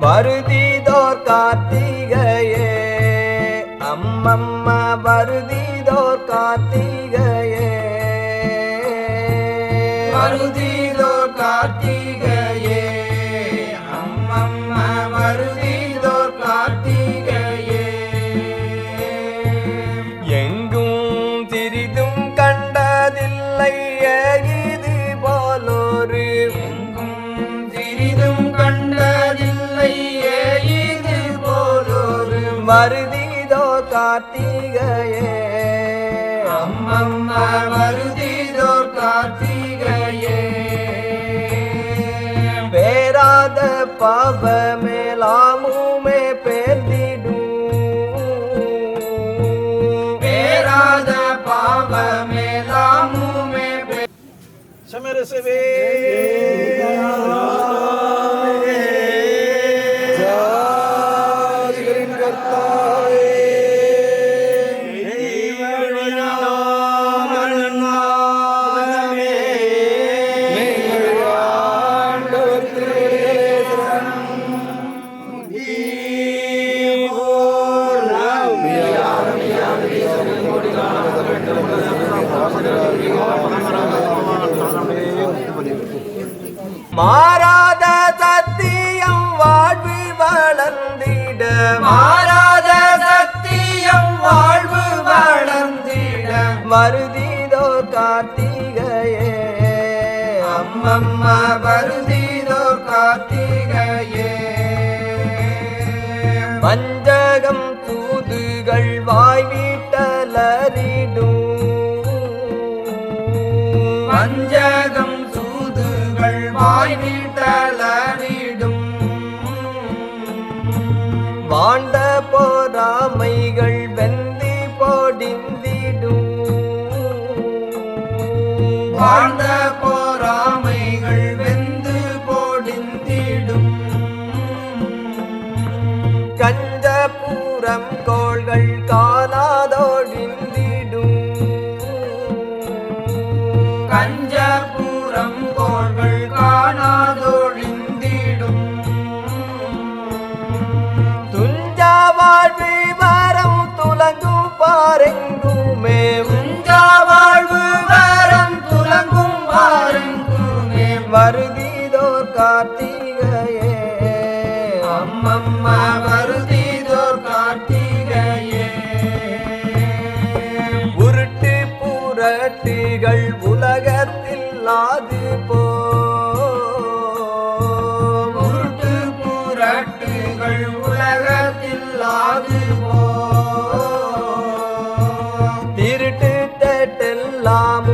வருதிதோர் கார்த்திகையே. அம்மம்மா வருதிதோர் கார்த்திகையே. வருதிதோர் கார்த்திகை வருதிதோ கார்த்திகையே. அம்மம்மா வருதிதோர் கார்த்திகையே. பேராத பாவமேலாமுமே பேர்ந்திடும். பேராத பாவமேலாமுமே சமரசவே. மாறாத சத்தியம் வாழ்வு வளர்ந்திட. மாறாத சத்தியம் வாழ்வு வளர்ந்திட. மருதிதோ கார்த்திகையே. அம்மம்மா வருதிதோ கார்த்திகையே. வஞ்சகம் தூதுகள் வாய் வீட்டலரிடும் பஞ்சகம் சூதுகள் வாண்ட போராமைகள் வெந்தி போடிந்திடும். வாழ்ந்த பாரெங்குமே உஞ்சா வாழ்வு வரம் துலங்கும் பாருங்குமே வருதிதோ கார்த்திகையே. அம்மம்மா வருதிதோர் கார்த்திகையே. உருட்டு புரட்டுகள் உலகத்தில் போ Là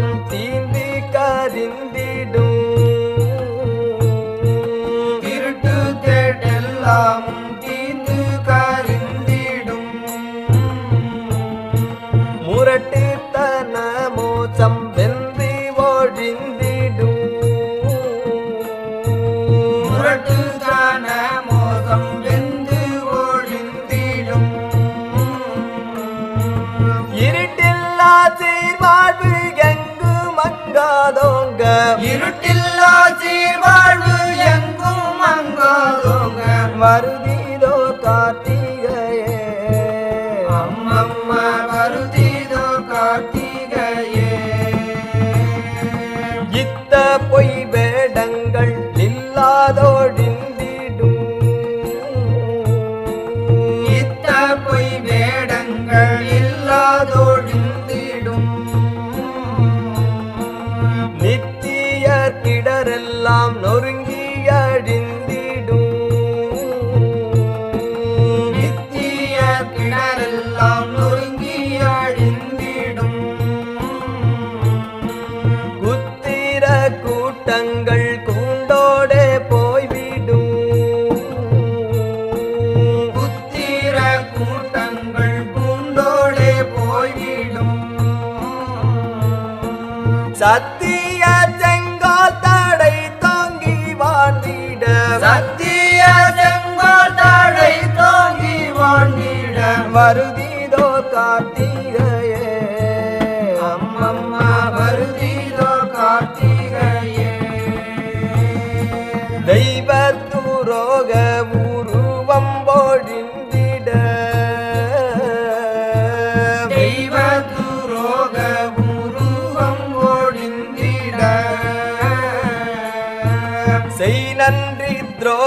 சத்திய செங்கால் தடை தாங்கி வாழ்ந்திட. சத்திய செங்கோல் தடை தோங்கி வாழ்ந்திட. வருதிதோ கார்த்திகையே.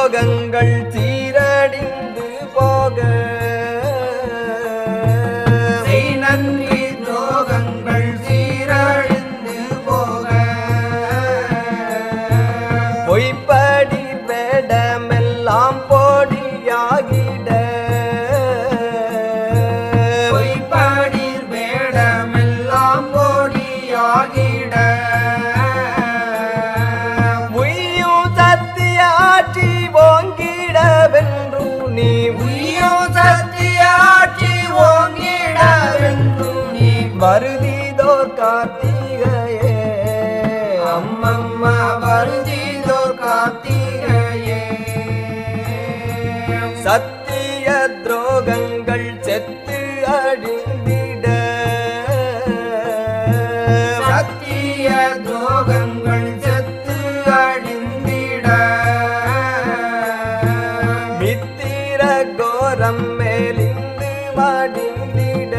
போகங்கள் செய்ய துரோகங்கள் செத்து அழிந்திட. சத்திய துரோகங்கள் செத்து அழிந்திட. மித்திர கோரம் மேலிந்து மடிந்திட.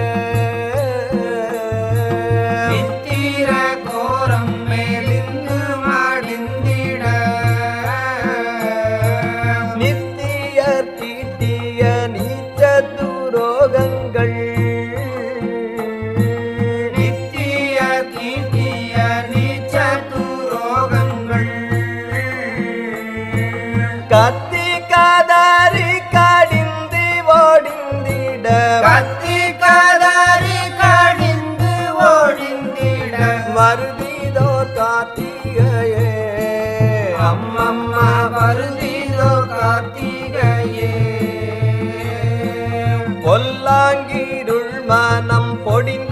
கொள்ளாயே கொல்லாங்கிருள் மனம் பொடிந்த